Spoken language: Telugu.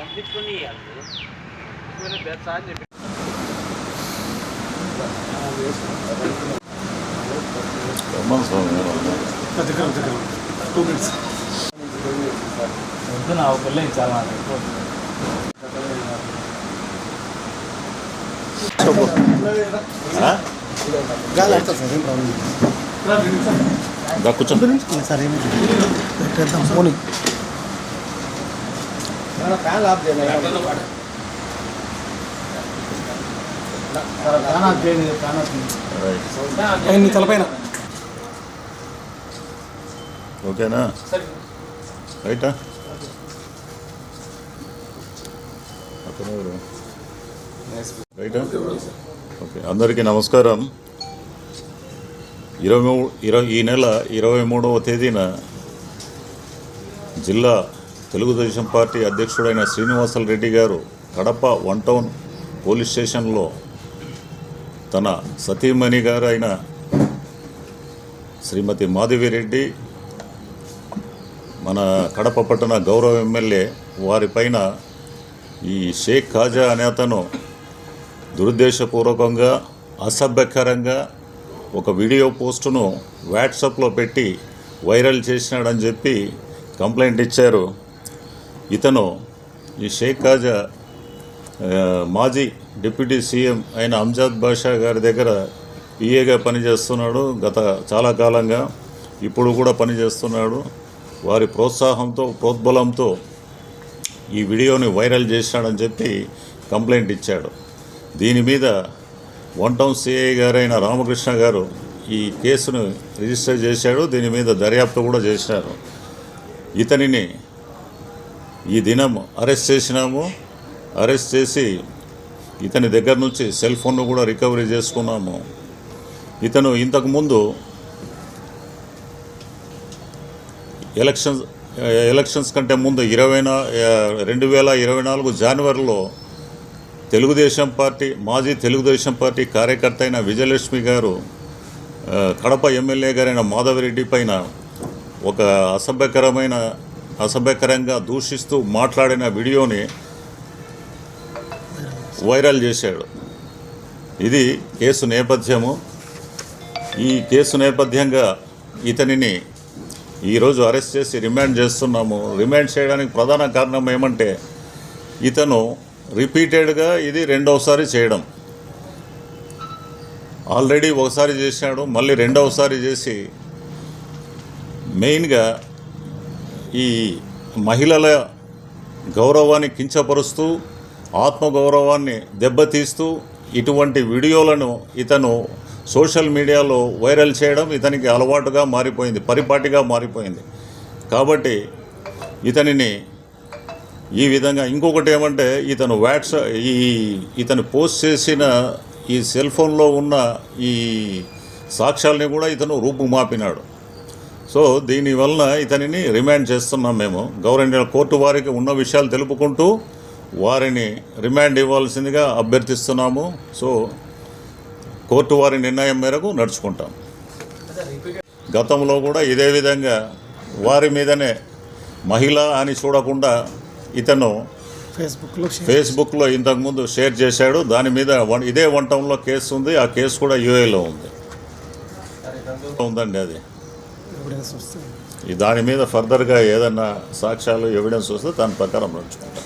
పంపించుకొని ఇవ్వాలి. అని చెప్పి. వద్దు నా ఒక పిల్ల చాలా ఆడుతుంది సార్ ఏమి పెట్టేద్దాం. ఫోన్ ఫ్యాన్ ఆఫ్ చేయాలి ఫ్యాన్ ఆఫ్ చేయండి, ఫ్యాన్ ఆఫ్ చేయండి. రైట్. నీ తలపైన. ఓకేనా? రైటా? రైటా? ఓకే అందరికీ నమస్కారం. ఇరవై మూడు ఇరవై ఈ నెల ఇరవై మూడవ తేదీన జిల్లా తెలుగుదేశం పార్టీ అధ్యక్షుడైన శ్రీనివాసల్ రెడ్డి గారు కడప వన్ టౌన్ పోలీస్ స్టేషన్లో తన సతీమణి గారు అయిన శ్రీమతి మాధవిరెడ్డి మన కడప పట్టణ గౌరవ ఎమ్మెల్యే వారిపైన ఈ షేక్ ఖాజా అనే అతను దురుద్దేశపూర్వకంగా అసభ్యకరంగా ఒక వీడియో పోస్టును వాట్సాప్లో పెట్టి వైరల్ చేసినాడని చెప్పి కంప్లైంట్ ఇచ్చారు. ఇతను ఈ షేక్ ఖాజా మాజీ డిప్యూటీ సీఎం అయిన అంజాద్ బాషా గారి దగ్గర ఈఏగా పనిచేస్తున్నాడు గత చాలా కాలంగా. ఇప్పుడు కూడా పనిచేస్తున్నాడు. వారి ప్రోత్సాహంతో ప్రోద్బలంతో ఈ వీడియోని వైరల్ చేశాడని చెప్పి కంప్లైంట్ ఇచ్చాడు. దీని మీద వన్ టౌన్ సిఐ గారైన రామకృష్ణ గారు ఈ కేసును రిజిస్టర్ చేశాడు. దీని మీద దర్యాప్తు కూడా చేశారు. ఇతనిని ఈ దినం అరెస్ట్ చేసినాము. అరెస్ట్ చేసి ఇతని దగ్గర నుంచి సెల్ ఫోన్ను కూడా రికవరీ చేసుకున్నాము. ఇతను ఇంతకుముందు ఎలక్షన్స్ ఎలక్షన్స్ కంటే ముందు ఇరవై నా రెండు వేల ఇరవై నాలుగు జనవరిలో తెలుగుదేశం పార్టీ మాజీ తెలుగుదేశం పార్టీ కార్యకర్త అయిన విజయలక్ష్మి గారు కడప ఎమ్మెల్యే గారైన మాధవరెడ్డి పైన ఒక అసభ్యకరమైన అసభ్యకరంగా దూషిస్తూ మాట్లాడిన వీడియోని వైరల్ చేశాడు. ఇది కేసు నేపథ్యము. ఈ కేసు నేపథ్యంగా ఇతనిని ఈరోజు అరెస్ట్ చేసి రిమాండ్ చేస్తున్నాము. రిమాండ్ చేయడానికి ప్రధాన కారణం ఏమంటే ఇతను రిపీటెడ్గా ఇది రెండవసారి చేయడం. ఆల్రెడీ ఒకసారి చేశాడు మళ్ళీ రెండవసారి చేసి మెయిన్గా ఈ మహిళల గౌరవాన్ని కించపరుస్తూ ఆత్మగౌరవాన్ని దెబ్బతీస్తూ ఇటువంటి వీడియోలను ఇతను సోషల్ మీడియాలో వైరల్ చేయడం ఇతనికి అలవాటుగా మారిపోయింది పరిపాటిగా మారిపోయింది. కాబట్టి ఇతనిని ఈ విధంగా ఇంకొకటి ఏమంటే ఇతను వాట్సాప్ ఈ ఇతను పోస్ట్ చేసిన ఈ సెల్ ఫోన్లో ఉన్న ఈ సాక్ష్యాలని కూడా ఇతను రూపుమాపినాడు. సో దీనివలన ఇతనిని రిమాండ్ చేస్తున్నాం మేము. గౌరవ కోర్టు వారికి ఉన్న విషయాలు తెలుపుకుంటూ వారిని రిమాండ్ ఇవ్వాల్సిందిగా అభ్యర్థిస్తున్నాము. సో కోర్టు వారి నిర్ణయం మేరకు నడుచుకుంటాం. గతంలో కూడా ఇదే విధంగా వారి మీదనే మహిళ అని చూడకుండా ఇతను ఫేస్బుక్లో ఫేస్బుక్లో ఇంతకుముందు షేర్ చేశాడు. దాని మీద ఇదే వన్ టౌన్లో కేసు ఉంది. ఆ కేసు కూడా యూఏలో ఉంది. ఉందండి అది. దాని మీద ఫర్దర్గా ఏదన్నా సాక్ష్యాలు ఎవిడెన్స్ వస్తే దాని ప్రకారం నడుచుకుంటాం.